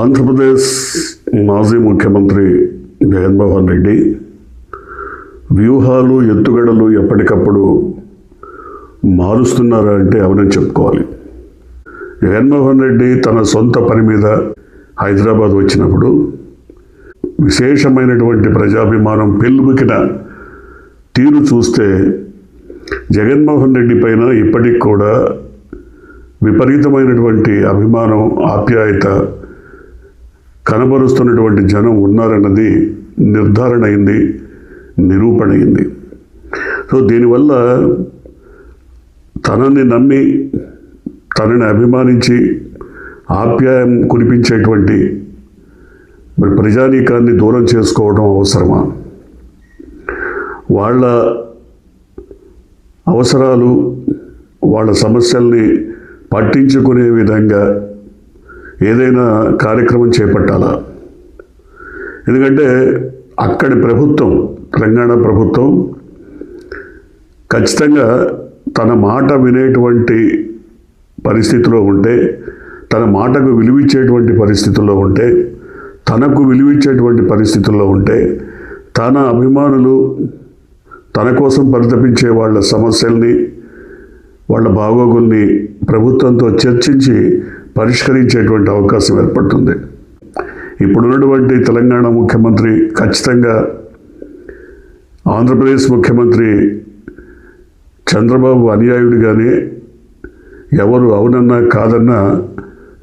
ఆంధ్రప్రదేశ్ మాజీ ముఖ్యమంత్రి జగన్మోహన్ రెడ్డి వ్యూహాలు ఎత్తుగడలు ఎప్పటికప్పుడు మారుస్తున్నారా అంటే అవనని చెప్పుకోవాలి. జగన్మోహన్ రెడ్డి తన సొంత పని మీద హైదరాబాద్ వచ్చినప్పుడు విశేషమైనటువంటి ప్రజాభిమానం పిలుపుకిన తీరు చూస్తే జగన్మోహన్ రెడ్డి పైన ఇప్పటికి కూడా విపరీతమైనటువంటి అభిమానం ఆప్యాయత కనబరుస్తున్నటువంటి జనం ఉన్నారన్నది నిర్ధారణ అయింది నిరూపణ అయింది. సో దీనివల్ల తనని నమ్మి తనని అభిమానించి ఆప్యాయం కురిపించేటువంటి మరి ప్రజానీకాన్ని దూరం చేసుకోవడం అవసరమా? వాళ్ళ అవసరాలు వాళ్ళ సమస్యల్ని పట్టించుకునే విధంగా ఏదైనా కార్యక్రమం చేపట్టాలా? ఎందుకంటే అక్కడి ప్రభుత్వం తెలంగాణ ప్రభుత్వం ఖచ్చితంగా తన మాట వినేటువంటి పరిస్థితిలో ఉంటే తన మాటకు విలువిచ్చేటువంటి పరిస్థితుల్లో ఉంటే తనకు విలువిచ్చేటువంటి పరిస్థితుల్లో ఉంటే తన అభిమానులు తన కోసం పరితపించే వాళ్ళ సమస్యల్ని వాళ్ళ బాగోగుల్ని ప్రభుత్వంతో చర్చించి పరిష్కరించేటువంటి అవకాశం ఏర్పడుతుంది. ఇప్పుడున్నటువంటి తెలంగాణ ముఖ్యమంత్రి ఖచ్చితంగా ఆంధ్రప్రదేశ్ ముఖ్యమంత్రి చంద్రబాబు అనుయాయుడిగానే ఎవరు అవునన్నా కాదన్నా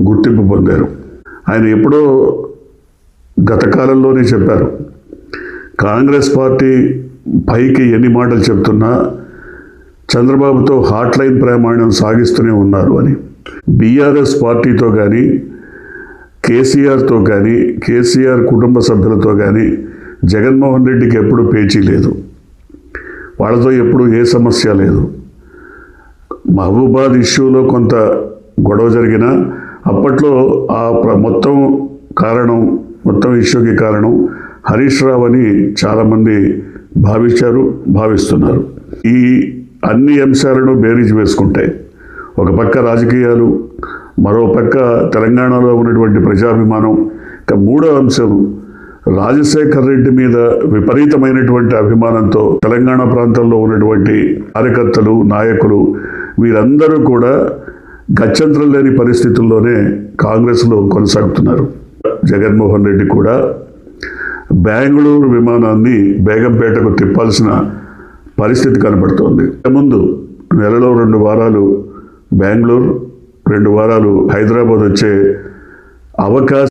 గుర్తింపు పొందారు. ఆయన ఎప్పుడో గత కాలంలోనే చెప్పారు కాంగ్రెస్ పార్టీ పైకి ఎన్ని మాటలు చెప్తున్నా చంద్రబాబుతో హాట్ లైన్ సాగిస్తూనే ఉన్నారు అని. బీఆర్ఎస్ పార్టీతో కానీ కేసీఆర్తో కానీ కేసీఆర్ కుటుంబ సభ్యులతో కానీ జగన్మోహన్ రెడ్డికి ఎప్పుడు పేచీ లేదు. వాళ్ళతో ఎప్పుడు ఏ సమస్య లేదు. మహబూబాద్ ఇష్యూలో కొంత గొడవ జరిగినా అప్పట్లో ఆ ప్ర- మొత్తం కారణం మొత్తం ఇష్యూకి కారణం హరీష్ రావు అని చాలామంది భావించారు భావిస్తున్నారు. ఈ అన్ని అంశాలను బేరీజ్ వేసుకుంటే ఒక పక్క రాజకీయాలు మరో పక్క తెలంగాణలో ఉన్నటువంటి ప్రజాభిమానం. ఇక మూడో అంశం రాజశేఖర్ రెడ్డి మీద విపరీతమైనటువంటి అభిమానంతో తెలంగాణ ప్రాంతంలో ఉన్నటువంటి కార్యకర్తలు నాయకులు వీరందరూ కూడా గత్యంతరం లేని పరిస్థితుల్లోనే కాంగ్రెస్లో కొనసాగుతున్నారు. జగన్మోహన్ రెడ్డి కూడా బెంగళూరు విమానాన్ని బేగంపేటకు తిప్పాల్సిన పరిస్థితి కనబడుతోంది. ముందు నెలలో రెండు వారాలు బెంగళూరు రెండు వారాలు హైదరాబాద్ వచ్చే అవకాశం